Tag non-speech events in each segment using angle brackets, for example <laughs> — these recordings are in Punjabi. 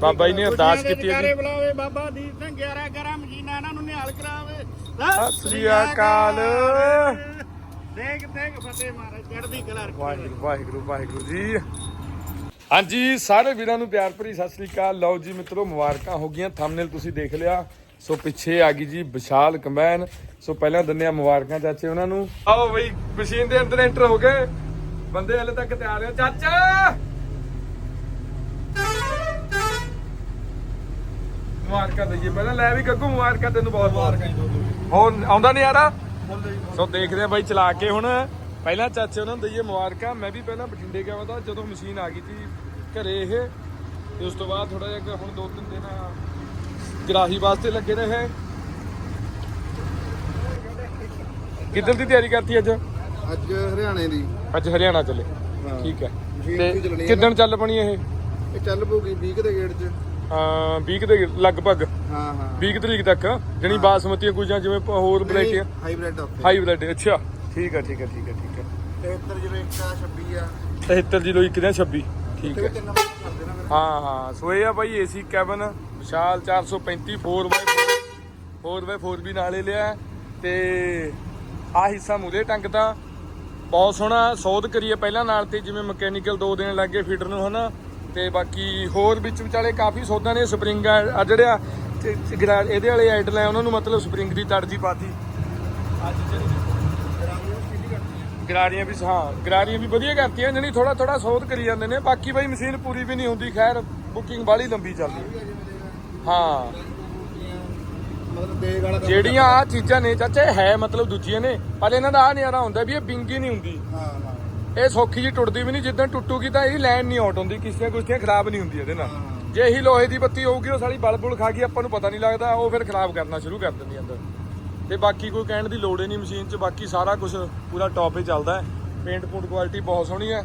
ਬਾਬਾ ਜੀ ਨੇ ਅਰਦਾਸ ਕੀਤੀ ਹੈ ਜੀ। ਬੁਲਾਵੇ ਬਾਬਾ ਦੀਪ ਸਿੰਘ 11 11 ਮਸ਼ੀਨਾਂ ਇਹਨਾਂ ਨੂੰ ਨਿਹਾਲ ਕਰਾਵੇ। ਸਤਿ ਸ੍ਰੀ ਅਕਾਲ। ਦੇਖ ਦੇਖ ਫਤਿਹ ਮਹਾਰਾਜ ਚੜ੍ਹਦੀ ਕਲਾ ਰੱਖੇ ਵਾਹਿਗੁਰੂ ਵਾਹਿਗੁਰੂ ਵਾਹਿਗੁਰੂ ਜੀ। ਹਾਂਜੀ ਸਾਰੇ ਵੀਰਾਂ ਨੂੰ ਪਿਆਰ ਭਰੀ ਸਤਿ ਸ੍ਰੀ ਅਕਾਲ। ਲਓ ਜੀ ਮਿੱਤਰੋ ਮੁਬਾਰਕਾਂ ਹੋ ਗਈਆਂ। ਥੰਬਨੇਲ ਤੁਸੀਂ ਦੇਖ ਲਿਆ। ਸੋ ਪਿੱਛੇ ਆ ਗਈ ਜੀ ਵਿਸ਼ਾਲ ਕੰਬਾਈਨ। ਸੋ ਪਹਿਲਾਂ ਦਿੰਦੇ ਆ ਮੁਬਾਰਕਾਂ ਚਾਚੇ ਉਹਨਾਂ ਨੂੰ। ਆਓ ਬਈ ਮਸ਼ੀਨ ਦੇ ਅੰਦਰ ਐਂਟਰ ਹੋ ਗਏ। ਬੰਦੇ ਹਲੇ ਤੱਕ ਤਿਆਰ ਆ ਚਾਚਾ! ਮੁਬਾਰਕਾਂ ਦਈਏ। ਪਹਿਲਾਂ ਲੈ ਵੀ ਗੱਗੂ ਮੁਬਾਰਕਾਂ ਤੈਨੂੰ ਬਹੁਤ ਬਹੁਤ। ਹੋਰ ਆਉਂਦਾ ਨਹੀਂ ਯਾਰਾ? ਸੋ ਦੇਖਦੇ ਆ ਬਾਈ ਚਲਾ ਕੇ ਹੁਣ। ਪਹਿਲਾਂ ਚਾਚੇ ਉਹਨਾਂ ਨੂੰ ਦਈਏ ਮੁਬਾਰਕਾਂ। ਮੈਂ ਵੀ ਪਹਿਲਾਂ ਬਠਿੰਡੇ ਗਿਆ ਤਾਂ ਜਦੋਂ ਮਸ਼ੀਨ ਆ ਗਈ ਸੀ ਘਰੇ ਇਹ। ਤੇ ਉਸ ਤੋਂ ਬਾਅਦ ਥੋੜਾ ਜਿਹਾ ਹੁਣ ਦੋ ਤਿੰਨ ਦਿਨ ਗਰਾਹੀ ਵਾਸਤੇ ਲੱਗੇ ਰਹੇ। ਕਿੱਧਰ ਦੀ ਤਿਆਰੀ ਕਰਤੀ ਅੱਜ? ਅੱਜ ਹਰਿਆਣੇ ਦੀ। ਅੱਜ ਹਰਿਆਣਾ ਚੱਲੇ। ਠੀਕ ਹੈ। ਤੇ ਵੀ ਕਿੱਦਣ ਚੱਲ ਪਣੀ ਇਹ? ਇਹ ਚੱਲ ਪਊਗੀ 20 ਦੇ ਗੇੜ 'ਚ। ਅਹ 20 ਦੇ ਲਗਭਗ। ਹਾਂ ਹਾਂ। 20 ਤਰੀਕ ਤੱਕ ਜਣੀ ਬਾਸਮਤੀਆਂ ਕੁਝਾਂ ਜਿਵੇਂ ਪ- ਹੋਰ ਵੈਰਾਈਟੀਆਂ ਹਾਈਬ੍ਰਿਡ ਅੱਛਾ। ਠੀਕ ਹੈ ਠੀਕ ਹੈ ਠੀਕ ਹੈ ਠੀਕ ਹੈ 73 ਜਿਵੇਂ ਇੱਕ ਆ 26 ਆ। 73 ਜਿਲੋ ਇੱਕ ਦੇ 26 ਠੀਕ ਤੇ ਹੈ ਤਿੰਨ ਵਾਰ ਕਰਦੇ ਨਾ ਫਿਰ ਹਾਂ ਹਾਂ। ਸੋ ਇਹ ਆ ਬਾਈ ਏਸੀ ਕੈਬਨ ਵਿਸ਼ਾਲ 435 4x4 4x4 ਵੀ ਨਾਲੇ ਲਿਆ। ਤੇ ਆ ਹਿੱਸਾ ਮੂਰੇ ਟੰਗ ਤਾਂ ਬਹੁਤ ਸੋਹਣਾ ਸੋਧ ਕਰੀਏ ਪਹਿਲਾਂ ਨਾਲ ਤੇ ਜਿਵੇਂ ਮਕੈਨੀਕਲ ਦੋ ਦਿਨ ਲੱਗੇ ਫੀਡਰ ਨੂੰ ਹਨਾ? ਤੇ ਬਾਕੀ ਹੋਰ ਵਿੱਚ ਵਿਚਾਲੇ ਕਾਫੀ ਸੋਧਾਂ ਨੇ, ਸਪਰਿੰਗ ਆ ਜਿਹੜਿਆ ਤੇ- ਇਹਦੇ ਵਾਲੇ ਆਈਡਲ ਆ, ਉਹਨਾਂ ਨੂੰ ਮਤਲਬ ਸਪਰਿੰਗ ਦੀ ਤੜਜੀ ਪਾਤੀ। ਅੱਜ ਜਿਹੜੀ ਗਰਾਰੀਆਂ ਵੀ, ਹਾਂ, ਗਰਾਰੀਆਂ ਵੀ ਵਧੀਆ ਕਰਤੀਆਂ ਜਣੀ ਥੋੜਾ ਥੋੜਾ ਸੋਧ ਕਰੀ ਜਾਂਦੇ ਨੇ, ਬਾਕੀ ਬਾਈ ਮਸ਼ੀਨ ਪੂਰੀ ਵੀ ਨਹੀਂ ਹੁੰਦੀ, ਖੈਰ, ਬੁਕਿੰਗ ਬਾਲੀ ਲੰਬੀ ਚੱਲਦੀ ਹਾਂ। ਜਿਹੜੀਆਂ ਆ ਚੀਜ਼ਾਂ ਨੇ, ਚਾਚੇ ਹੈ ਮਤਲਬ ਦੂਜੀਆਂ ਨੇ, ਪਰ ਇਹਨਾਂ ਦਾ ਆ ਨਿਆਰਾ ਹੁੰਦਾ ਵੀ ਇਹ ਬਿੰਗੀ ਨਹੀਂ ਹੁੰਦੀ। ਹਾਂ। ਇਹ ਸੌਖੀ ਜੀ ਟੁੱਟਦੀ ਵੀ ਨਹੀਂ ਜਿੱਦਾਂ ਟੁੱਟੂਗੀ ਤਾਂ ਇਹ ਲਾਈਨ ਨਹੀਂ ਆਊਟ ਹੁੰਦੀ ਕਿਸੇ ਕੁਛ ਖਰਾਬ ਨਹੀਂ ਹੁੰਦੀ ਇਹਦੇ ਨਾਲ। ਜੇ ਇਹੀ ਲੋਹੇ ਦੀ ਬੱਤੀ ਹੋਊਗੀ ਉਹ ਸਾਲੀ ਬਲਬੁਲ ਖਾ ਗਈ ਆਪਾਂ ਨੂੰ ਪਤਾ ਨਹੀਂ ਲੱਗਦਾ ਉਹ ਫਿਰ ਖਰਾਬ ਕਰਨਾ ਸ਼ੁਰੂ ਕਰ ਦਿੰਦੀ ਅੰਦਰ। ਤੇ ਬਾਕੀ ਕੋਈ ਕਹਿਣ ਦੀ ਲੋੜ ਹੀ ਨਹੀਂ ਮਸ਼ੀਨ 'ਚ ਬਾਕੀ ਸਾਰਾ ਕੁਝ ਪੂਰਾ ਟੌਪ 'ਤੇ ਚੱਲਦਾ ਹੈ। ਪੇਂਟ ਪੂੰਟ ਕੁਆਲਿਟੀ ਬਹੁਤ ਸੋਹਣੀ ਹੈ।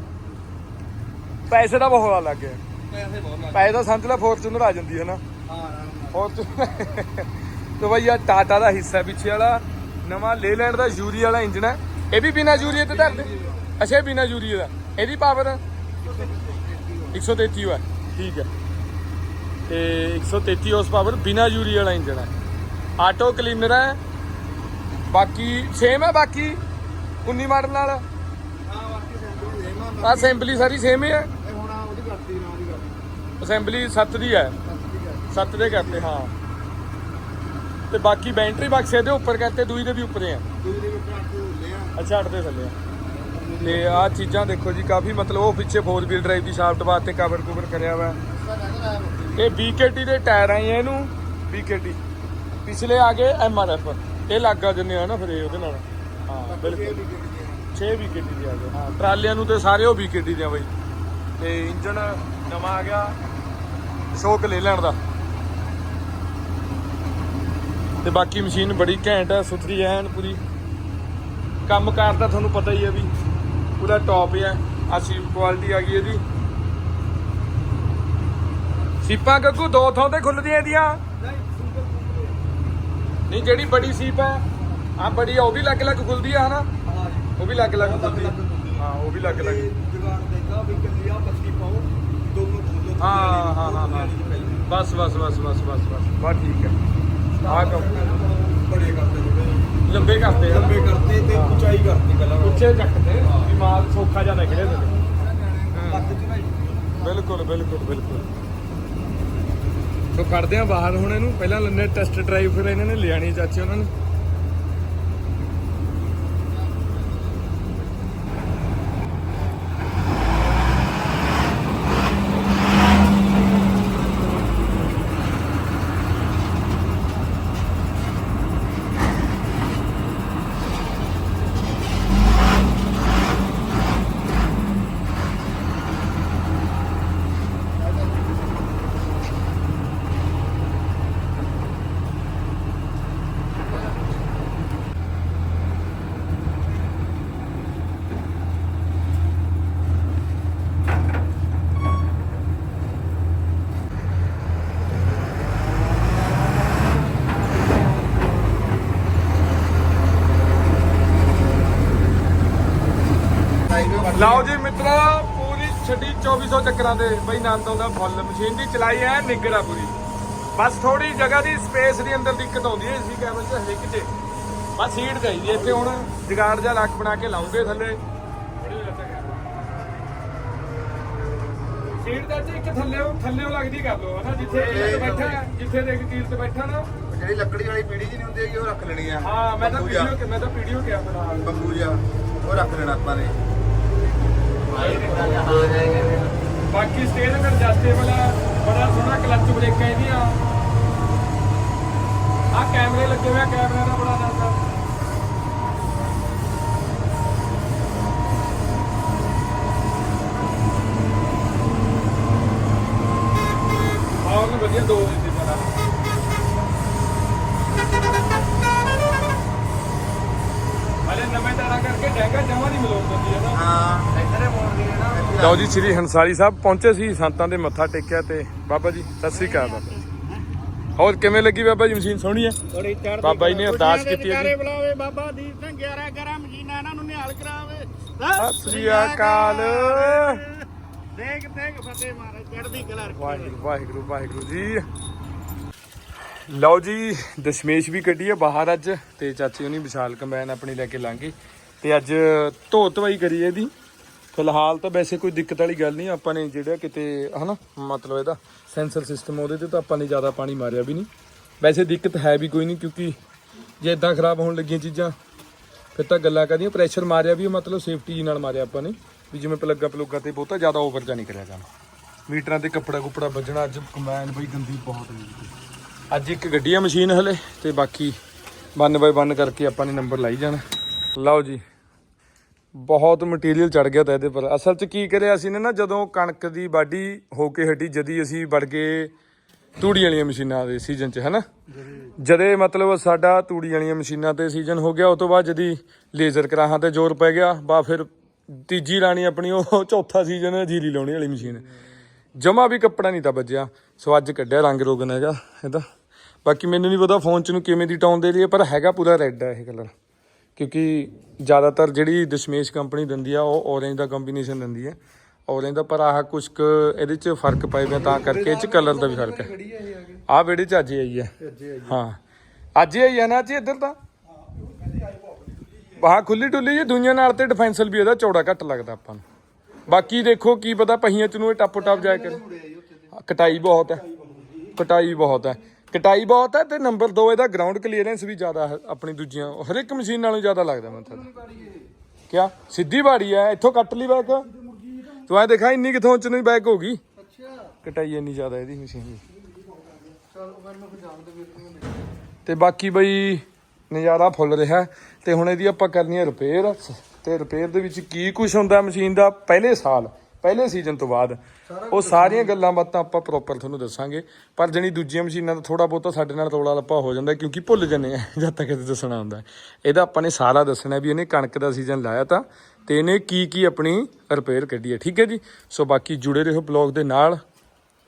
ਪੈਸੇ ਦਾ ਬਹੁਤ ਲੱਗ ਗਿਆ ਪੈਸੇ ਬਹੁਤ ਲੱਗ ਪੈਸੇ ਦਾ ਸੰਤਲਾ ਫੋਰਚੂਨਰ ਆ ਜਾਂਦੀ ਹੈ ਨਾ। ਹਾਂ। ਫੋਰਚੂਨਰ <laughs> ਤੇ ਬਈ ਆ ਟਾਟਾ ਦਾ ਹਿੱਸਾ ਪਿੱਛੇ ਵਾਲਾ ਨਵਾਂ ਲੇਲੈਂਡ ਦਾ ਯੂਰੀ ਵਾਲਾ ਇੰਜਨ ਹੈ। ਇਹ ਵੀ ਬਿਨਾ ਯੂਰੀਏ ਤੇ ਧਰਦੇ? ਅੱਛਾ ਬਿਨਾ ਯੂਰੀਏ ਦਾ। ਇਹਦੀ ਪਾਵਰ 133 ਹੈ ਠੀਕ ਹੈ। ਤੇ 133 ਹਾਰਸ ਪਾਵਰ ਬਿਨਾ ਯੂਰੀ ਵਾਲਾ ਇੰਜਨ ਹੈ। ਆਟੋ ਕਲੀਨਰ ਹੈ। ਬਾਕੀ ਸੇਮ ਹੈ ਬਾਕੀ 19 ਮਾਡਲ ਨਾਲ? ਹਾਂ ਬਾਕੀ ਸੇਮ ਆ ਅਸੈਂਬਲੀ ਸਾਰੀ ਸੇਮ ਹੀ ਹੈ? ਹੁਣ ਆ ਉਹਦੀ ਕਰਤੀ ਨਾ ਉਹਦੀ ਕਰਤੀ ਅਸੈਂਬਲੀ 7 ਦੀ ਹੈ। ਹੈ 7 ਦੇ ਕਰਤੇ ਹਾਂ। ਤੇ ਬਾਕੀ ਬੈਟਰੀ ਬਾਕਸ ਇਹਦੇ ਉੱਪਰ ਕਰਤੇ ਦੂਈ ਦੇ ਵੀ ਉੱਪਰੇ ਆ। ਦੂਜੀ ਦੇ ਆ। ਅੱਛਾ ਅੱਠ ਦੇ ਥੱਲੇ ਆ। ਤੇ ਆਹ ਚੀਜ਼ਾਂ ਦੇਖੋ ਜੀ ਕਾਫੀ ਮਤਲਬ ਉਹ ਪਿੱਛੇ 4 ਵੀਲ ਡਰਾਈਵ ਦੀ ਸ਼ਾਫਟ ਬਾਤ ਤੇ ਕਵਰ ਕੁਵਰ ਕਰਿਆ ਵਾ। ਇਹ BKT ਦੇ ਟਾਇਰ ਆਏ ਆ ਇਹਨੂੰ BKT ਪਿਛਲੇ ਆ ਗਏ MRF ਇਹ ਲੱਗਾ ਜੰਨੇ ਆ ਨਾ ਫਿਰ ਇਹ ਉਹਦੇ ਨਾਲ। ਹਾਂ ਬਿਲਕੁਲ। 6 BKT ਦੇ ਆ। ਗਏ। ਹਾਂ ਟਰਾਲਿਆਂ ਨੂੰ ਤੇ ਸਾਰੇ ਉਹ BKT ਦੇ ਆ ਬਈ। ਤੇ ਇੰਜਨ ਨਵਾਂ ਆ ਗਿਆ। ਸ਼ੋਕ ਲੈ ਲੈਣ ਦਾ। ਤੇ ਬਾਕੀ ਮਸ਼ੀਨ ਬੜੀ ਘੈਂਟ ਹੈ ਸੁਥਰੀ ਐਨ ਪੂਰੀ। ਕੰਮ ਕਾਰ ਦਾ ਤੁਹਾਨੂੰ ਪਤਾ ਹੀ ਹੈ ਵੀ। ਪੂਰਾ ਟੌਪ ਹੈ ਆ ਸੀਪ ਕੁਆਲਿਟੀ ਆ ਗਈ ਇਹਦੀ। ਸੀਪਾਂ ਗੱਗੂ ਦੋ ਥਾਂ ਤੇ ਖੁੱਲਦੀਆਂ ਇਹਦੀਆਂ। ਨਹੀਂ ਜਿਹੜੀ ਬੜੀ ਸੀਪ ਹੈ ਆ ਬੜੀ ਉਹ ਵੀ ਲੱਗ ਲੱਗ ਖੁੱਲਦੀ ਆ ਹਨਾ? ਉਹ ਵੀ ਲੱਗ ਲੱਗ ਖੁੱਲਦੀ। ਹਾਂ ਉਹ ਵੀ ਲੱਗ ਲੱਗ ਜੁਗਾੜ ਦੇਗਾ ਵੀ ਕਿੰਨੀ ਆ 25 ਪਾਉ ਦੋਨੋਂ ਖੋਲੋ ਹਾਂ ਹਾਂ ਹਾਂ ਬਸ ਬਸ ਬਸ ਬਸ ਬਸ ਬਸ ਬਸ ਠੀਕ ਹੈ। ਆ ਕੰਮ ਲੰਬੇ ਕਰਤੇ ਆ। ਲੰਬੇ ਕਰਤੇ ਤੇ ਉਚਾਈ ਕਰਤੀ ਪਹਿਲਾਂ ਉੱਚੇ ਚੱਕਦੇ ਵੀ ਮਾਲ ਸੌਖਾ ਜਿਹਾ ਨਿਕਲੇ ਤੇ। ਬਿਲਕੁਲ ਬਿਲਕੁਲ ਬਿਲਕੁਲ। ਸੋ ਕਰਦੇ ਆ ਬਾਹਰ ਹੁਣ ਇਹਨੂੰ। ਪਹਿਲਾਂ ਲੰਨੇ ਟੈਸਟ ਡਰਾਈਵ ਫਿਰ ਇਹਨਾਂ ਨੇ ਲਿਆਣੀ ਚਾਚੇ ਉਹਨਾਂ ਨੇ। ਚੱਕਰਾਂ ਦੇ ਬਈ ਆਨੰਦ ਆਉਂਦਾ ਫੁੱਲ ਮਸ਼ੀਨ ਦੀ ਚਲਾਈ ਐ ਨਿਗਰਾ ਪੂਰੀ। ਬਸ ਥੋੜੀ ਜਗ੍ਹਾ ਦੀ ਸਪੇਸ ਦੀ ਅੰਦਰ ਦਿੱਕਤ ਆਉਂਦੀ ਹੈ ਇਸੀ ਕੈਮਰੇ 'ਚ ਹਰੇਕ 'ਚ। ਬਸ ਸੀਟ ਚਾਹੀਦੀ ਇੱਥੇ ਹੁਣ ਜਗਾੜ ਜਿਹਾ ਲੱਕ ਬਣਾ ਕੇ ਲਾਉਂਗੇ ਥੱਲੇ। ਸੀਟ ਦਾ ਇੱਕ ਥੱਲੇ ਥੱਲੇ ਲੱਗਦੀ ਕਰ ਲਓ ਹਨਾ ਜਿੱਥੇ ਕੀਲ ਬੈਠਾ ਜਿੱਥੇ ਦੇਖ ਕੀਲ ਤੇ ਬੈਠਾ ਨਾ। ਜਿਹੜੀ ਲੱਕੜੀ ਵਾਲੀ ਪੀੜੀ ਜੀ ਨਹੀਂ ਹੁੰਦੀ ਹੈਗੀ ਉਹ ਰੱਖ ਲੈਣੀ ਆ। ਹਾਂ ਮੈਂ ਤਾਂ ਬੰਬੂ ਜਿਹਾ। ਵੀਡੀਓ ਮੈਂ ਤਾਂ ਵੀਡੀਓ ਕਿਹਾ ਫਿਲਹਾਲ ਬੰਬੂ ਜਿਹਾ ਉਹ ਰੱਖ ਲੈਣਾ ਆਪਾਂ ਨੇ। ਬਾਕੀ ਸਟੇਜ ਐਡਜਸਟੇਬਲ ਆ, ਬੜਾ ਸੋਹਣਾ ਕਲਚ ਬ੍ਰੇਕਾਂ ਇਹਦੀਆਂ। ਆ ਕੈਮਰੇ ਲੱਗੇ ਹੋਏ ਆ ਕੈਮਰੇ ਦਾ ਬੜਾ ਦੱਸਦਾ ਆਉਣ ਵਧੀਆ ਦੋ ਦਿੱਤੇ ਜਰਾ ਹਲੇ ਨਵੇਂ ਟਾਰਾ ਕਰਕੇ ਡੈਗਾ ਜਮਾ ਨਹੀਂ ਮਿਲਾਉਣ ਦਿੰਦੀ ਹੈ ਨਾ ਹਾਂ। ਹੈ ਨਾ ਲਓ ਜੀ ਸ੍ਰੀ ਹੰਸਾਲੀ ਸਾਹਿਬ ਪਹੁੰਚੇ ਸੀ ਸੰਤਾਂ ਦੇ ਮੱਥਾ ਟੇਕਿਆ ਤੇ ਬਾਬਾ ਜੀ ਸਤਿ ਸ੍ਰੀ ਅਕਾਲ ਬਾਬਾ ਜੀ। ਹੋਰ ਕਿਵੇਂ ਲੱਗੀ ਬਾਬਾ ਜੀ ਮਸ਼ੀਨ ਸੋਹਣੀ ਹੈ ਬਾਬਾ ਜੀ ਨੇ ਅਰਦਾਸ ਕੀਤੀ ਹੈ ਜੀ। ਜਕਾਰੇ ਬੁਲਾਵੇ ਬਾਬਾ ਦੀਪ ਸਿੰਘ 11 11 ਮਸ਼ੀਨਾਂ ਇਹਨਾਂ ਨੂੰ ਨਿਹਾਲ ਕਰਾਵੇ। ਸਤਿ ਸ੍ਰੀ ਅਕਾਲ। ਦੇਖ ਦੇਖ ਫਤਿਹ ਮਾਰੇ ਚੜ੍ਹਦੀ ਕਲਾ ਰੱਖੀ ਵਾਹਿਗੁਰੂ ਵਾਹਿਗੁਰੂ ਵਾਹਿਗੁਰੂ ਜੀ। ਲਓ ਜੀ ਦਸ਼ਮੇਸ਼ ਵੀ ਕੱਢੀ ਹੈ ਬਾਹਰ ਅੱਜ ਤੇ ਚਾਚੀ ਉਹਨੀ ਵਿਸ਼ਾਲ ਕੰਬਾਈਨ ਆਪਣੀ ਲੈ ਕੇ ਲੰਘ ਗਈ ਤੇ ਅੱਜ ਧੋ ਧਵਾਈ ਕਰੀ ਇਹਦੀ। ਫਿਲਹਾਲ ਤਾਂ ਵੈਸੇ ਕੋਈ ਦਿੱਕਤ ਵਾਲੀ ਗੱਲ ਨਹੀਂ, ਆਪਾਂ ਨੇ ਜਿਹੜਾ ਕਿਤੇ, ਹਨਾ, ਮਤਲਬ ਇਹਦਾ ਸੈਂਸਰ ਸਿਸਟਮ ਉਹਦੇ ਤੇ ਤਾਂ ਆਪਾਂ ਨੇ ਜ਼ਿਆਦਾ ਪਾਣੀ ਮਾਰਿਆ ਵੀ ਨਹੀਂ। ਵੈਸੇ ਦਿੱਕਤ ਹੈ ਵੀ ਕੋਈ ਨਹੀਂ, ਕਿਉਂਕਿ ਜੇ ਇਦਾਂ ਖਰਾਬ ਹੋਣ ਲੱਗੀਆਂ ਚੀਜ਼ਾਂ, ਫਿਰ ਤਾਂ ਗੱਲਾਂ ਕਰਦੀਆਂ ਪ੍ਰੈਸ਼ਰ ਮਾਰਿਆ ਵੀ, ਉਹ ਮਤਲਬ ਸੇਫਟੀ ਨਾਲ ਮਾਰਿਆ ਆਪਾਂ ਨੇ, ਵੀ ਜਿਵੇਂ ਪਲੱਗਾ ਪਲੁੱਗਾ ਤੇ ਬਹੁਤਾ ਜ਼ਿਆਦਾ ਓਵਰ ਜਾ ਨਹੀਂ ਕਰਿਆ ਜਾਣਾ। ਮੀਟਰਾਂ ਤੇ ਕੱਪੜਾ ਕੁਪੜਾ ਵੱਜਣਾ, ਅੱਜ ਕੰਬਾਈਨ ਬਈ ਗੰਦੀ ਬਹੁਤ ਹੋਈ ਅੱਜ ਇੱਕ ਗੱਡੀ ਆ ਮਸ਼ੀਨ ਹਲੇ, ਤੇ ਬਾਕੀ 1 ਬਾਈ 1 ਕਰਕੇ ਆਪਾਂ ਨੇ ਨੰਬਰ ਲਾਈ ਜਾਣਾ। ਲਓ ਜੀ ਬਹੁਤ ਮਟੀਰੀਅਲ ਚੜ ਗਿਆ ਤਾਂ ਇਹਦੇ ਪਰ। ਅਸਲ 'ਚ ਕੀ ਕਰਿਆ ਅਸੀਂ ਨੇ ਨਾ ਜਦੋਂ ਕਣਕ ਦੀ ਵਾਢੀ ਹੋ ਕੇ ਹਟੀ ਜਦੀ ਅਸੀਂ ਵੜ ਗਏ ਤੂੜੀ ਵਾਲੀਆਂ ਮਸ਼ੀਨਾਂ ਦੇ ਸੀਜ਼ਨ 'ਚ ਹਨਾ? ਜਦੇ ਮਤਲਬ ਸਾਡਾ ਤੂੜੀ ਵਾਲੀਆਂ ਮਸ਼ੀਨਾਂ ਤੇ ਸੀਜ਼ਨ ਹੋ ਗਿਆ ਉਸ ਤੋਂ ਬਾਅਦ ਜਦੀ ਲੇਜ਼ਰ ਕਰਾਹਾਂ ਤੇ ਜ਼ੋਰ ਪੈ ਗਿਆ ਬਾ ਫਿਰ ਤੀਜੀ ਲਾਣੀ ਆਪਣੀ ਉਹ ਚੌਥਾ ਸੀਜ਼ਨ ਜੀਰੀ ਲਾਉਣੀ ਵਾਲੀ ਮਸ਼ੀਨ। ਜਮਾ ਵੀ ਕੱਪੜਾ ਨਹੀਂ ਤਾਂ ਵੱਜਿਆ। ਸੋ ਅੱਜ ਕੱਢਿਆ ਰੰਗ ਰੋਗਨ ਹੈਗਾ ਇਹਦਾ। ਬਾਕੀ ਮੈਨੂੰ ਨਹੀਂ ਪਤਾ ਫੋਨ 'ਚ ਨੂੰ ਕਿਵੇਂ ਦੀ ਟੌਨ ਦੇ ਰਹੀ ਹੈ, ਪਰ ਹੈਗਾ ਪੂਰਾ ਰੈੱਡ ਹੈ ਇਹ ਕਲਰ ਕਿਉਂਕਿ ਜ਼ਿਆਦਾਤਰ ਜਿਹੜੀ ਦਸ਼ਮੇਸ਼ ਕੰਪਨੀ ਦਿੰਦੀ ਆ, ਉਹ ਔਰੇਂਜ ਦਾ ਕੰਬੀਨੇਸ਼ਨ ਦਿੰਦੀ ਹੈ। ਔਰੇਂਜ ਦਾ ਪਰ ਆਹ ਕੁਛ ਕੁ ਇਹਦੇ 'ਚ ਫ਼ਰਕ ਪਏ ਪਿਆ ਤਾਂ ਕਰਕੇ ਇਹ 'ਚ ਕਲਰ ਦਾ ਵੀ ਫ਼ਰਕ ਹੈ। ਆਹ ਵਿਹੜੇ 'ਚ ਅੱਜ ਹੀ ਆਈ ਹੈ। ਹਾਂ। ਅੱਜ ਹੀ ਆਈ ਹੈ ਨਾ ਜੀ ਇੱਧਰ ਤਾਂ? ਬਾਹ ਖੁੱਲੀ ਟੁੱਲੀ ਜੀ, ਦੁਨੀਆ ਨਾਲ ਤੇ ਡਿਫੈਂਸਲ ਵੀ ਇਹਦਾ ਚੌੜਾ ਘੱਟ ਲੱਗਦਾ ਆਪਾਂ ਨੂੰ। ਬਾਕੀ ਦੇਖੋ ਕੀ ਪਤਾ ਪਹੀਆਂ ਚ ਨੂੰ ਇਹ ਟੱਪੋ ਟੱਪ ਜਾਇਆ ਕਰੇ। ਕਟਾਈ ਬਹੁਤ ਹੈ। ਕਟਾਈ ਬਹੁਤ ਹੈ। ਕਟਾਈ ਬਹੁਤ ਹੈ ਤੇ ਨੰਬਰ 2 ਇਹਦਾ ਗਰਾਊਂਡ ਕਲੀਅਰੈਂਸ ਵੀ ਜ਼ਿਆਦਾ ਹੈ ਆਪਣੀ ਦੂਜੀਆਂ ਹਰ ਇੱਕ ਮਸ਼ੀਨ ਨਾਲੋਂ ਜ਼ਿਆਦਾ ਲੱਗਦਾ ਮੈਨੂੰ ਤਾਂ। ਕਿਆ? ਸਿੱਧੀ ਬਾੜੀ ਹੈ ਇੱਥੋਂ ਕੱਟ ਲਈ ਬੈਕ ਤੂੰ। ਐ ਦੇਖਾ ਇੰਨੀ ਕਿਥੋਂ ਚ ਨਹੀਂ ਬੈਕ ਹੋ ਗਈ? ਕਟਾਈ ਇੰਨੀ ਜ਼ਿਆਦਾ ਇਹਦੀ ਮਸ਼ੀਨ ਦੀ। ਤੇ ਬਾਕੀ ਬਈ ਨਜ਼ਾਰਾ ਫੁੱਲ ਰਿਹਾ ਤੇ ਹੁਣ ਇਹਦੀ ਆਪਾਂ ਕਰਨੀ ਹੈ ਰਿਪੇਅਰ ਤੇ ਰਿਪੇਅਰ ਦੇ ਵਿੱਚ ਕੀ ਕੁਝ ਹੁੰਦਾ ਮਸ਼ੀਨ ਦਾ? ਪਹਿਲੇ ਸਾਲ। ਪਹਿਲੇ ਸੀਜ਼ਨ ਤੋਂ ਬਾਅਦ ਉਹ ਸਾਰੀਆਂ ਗੱਲਾਂ ਬਾਤਾਂ ਆਪਾਂ ਪ੍ਰੋਪਰ ਤੁਹਾਨੂੰ ਦੱਸਾਂਗੇ। ਪਰ ਜਣੀ ਦੂਜੀਆਂ ਮਸ਼ੀਨਾਂ ਦਾ ਥੋੜਾ ਬਹੁਤਾ ਸਾਡੇ ਨਾਲ ਤੋਲਾ ਲੱਪਾ ਹੋ ਜਾਂਦਾ ਕਿਉਂਕਿ ਭੁੱਲ ਜੰਨੇ ਆ ਜਦ ਤੱਕ ਇਹ ਦੱਸਣਾ ਹੁੰਦਾ ਇਹਦਾ ਆਪਾਂ ਨੇ ਸਾਰਾ ਦੱਸਣਾ ਵੀ ਇਹਨੇ ਕਣਕ ਦਾ ਸੀਜ਼ਨ ਲਾਇਆ ਤਾਂ ਤੇ ਇਹਨੇ ਕੀ ਕੀ ਆਪਣੀ ਰਿਪੇਅਰ ਕੱਢੀ ਹੈ ਠੀਕ ਹੈ ਜੀ? ਸੋ ਬਾਕੀ ਜੁੜੇ ਰਹੋ ਬਲੌਗ ਦੇ ਨਾਲ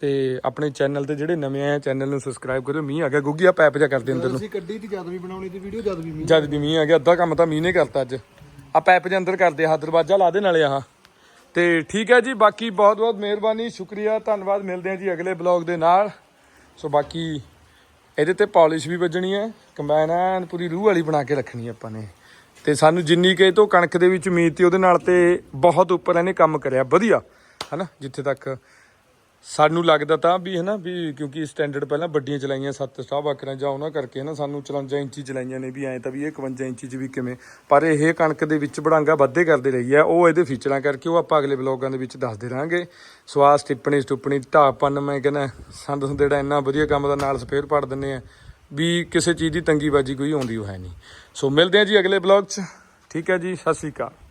ਤੇ ਆਪਣੇ ਚੈਨਲ ਤੇ ਜਿਹੜੇ ਨਵੇਂ ਆਏ ਚੈਨਲ ਨੂੰ ਸਬਸਕ੍ਰਾਈਬ ਕਰਿਓ। ਮੀਂਹ ਆ ਗਿਆ ਗੁੱਗੀ ਆ ਪੈਪ ਜਾ ਕਰਦੇ ਅੰਦਰ ਨੂੰ। ਅਸੀਂ ਕੱਢੀ ਦੀ ਜਦ ਵੀ ਬਣਾਉਣੀ ਤੇ ਵੀਡੀਓ ਜਦ ਵੀ ਮੀਂਹ ਜਦ ਵੀ ਮੀਂਹ ਆ ਗਿਆ ਅੱਧਾ ਕੰਮ ਤਾਂ ਮੀਂਹ ਨੇ ਕਰਤਾ ਅੱਜ। ਆ ਪੈਪ ਦੇ ਅੰਦਰ ਕਰਦੇ ਆ ਦਰਵਾਜ਼ਾ ਲਾ ਦੇ ਨਾਲੇ ਆਹ। ਤੇ ਠੀਕ ਹੈ ਜੀ, ਬਾਕੀ ਬਹੁਤ ਬਹੁਤ ਮਿਹਰਬਾਨੀ, ਸ਼ੁਕਰੀਆ, ਧੰਨਵਾਦ, ਮਿਲਦੇ ਹਾਂ ਜੀ ਅਗਲੇ ਬਲੌਗ ਦੇ ਨਾਲ। ਸੋ ਬਾਕੀ ਇਹਦੇ ਤੇ ਪਾਲਿਸ਼ ਵੀ ਵੱਜਣੀ ਹੈ, ਕੰਬਾਈਨ ਐਨ ਪੂਰੀ ਰੂਹ ਵਾਲੀ ਬਣਾ ਕੇ ਰੱਖਣੀ ਆਪਾਂ ਨੇ। ਤੇ ਸਾਨੂੰ ਜਿੰਨੀ ਕਿ ਤੋਂ ਕਣਕ ਦੇ ਵਿੱਚ ਉਮੀਦ ਤੀ ਉਹਦੇ ਨਾਲ ਤੇ ਬਹੁਤ ਉੱਪਰ ਇਹਨੇ ਕੰਮ ਕਰਿਆ, ਵਧੀਆ, ਹਨਾ, ਜਿੱਥੇ ਤੱਕ ਸਾਨੂੰ ਲੱਗਦਾ ਤਾਂ ਵੀ ਹੈ ਨਾ ਵੀ ਕਿਉਂਕਿ ਸਟੈਂਡਰਡ ਪਹਿਲਾਂ ਵੱਡੀਆਂ ਚਲਾਈਆਂ, ਸੱਤ ਸਟਾਫ ਆਕਰਾਂ ਜਾਂ ਉਹਨਾਂ ਕਰਕੇ ਨਾ ਸਾਨੂੰ 54 ਇੰਚੀ ਚਲਾਈਆਂ ਨੇ ਵੀ, ਐਂ ਤਾਂ ਵੀ ਇਹ 51 ਇੰਚੀ ਚ ਵੀ ਕਿਵੇਂ। ਪਰ ਇਹ ਕਣਕ ਦੇ ਵਿੱਚ ਬੜਾਂਗਾ ਵੱਧੇ ਕਰਦੇ ਰਹੀ ਆ, ਉਹ ਇਹਦੇ ਫੀਚਰਾਂ ਕਰਕੇ ਉਹ ਆਪਾਂ ਅਗਲੇ ਬਲੌਗਾਂ ਦੇ ਵਿੱਚ ਦੱਸਦੇ ਰਹਾਂਗੇ ਸਵਾਸ ਸਟਿੱਪਣੀ ਸਟੁੱਪਣੀ ਢਾਪਨ ਮੈਂ ਕਹਿੰਦਾ, ਸੰਦ ਸੰਦੇੜਾ ਇੰਨਾ ਵਧੀਆ ਕੰਮ ਦਾ ਨਾਲ ਸਪੇਅਰ ਪੜ ਦਿੰਨੇ ਆ, ਵੀ ਕਿਸੇ ਚੀਜ਼ ਦੀ ਤੰਗੀਬਾਜ਼ੀ ਕੋਈ ਆਉਂਦੀ ਉਹ ਹੈ ਨਹੀਂ। ਸੋ ਮਿਲਦੇ ਆ ਜੀ ਅਗਲੇ ਬਲੌਗ 'ਚ, ਠੀਕ ਹੈ ਜੀ, ਸਤਿ ਸ਼੍ਰੀ ਅਕਾਲ।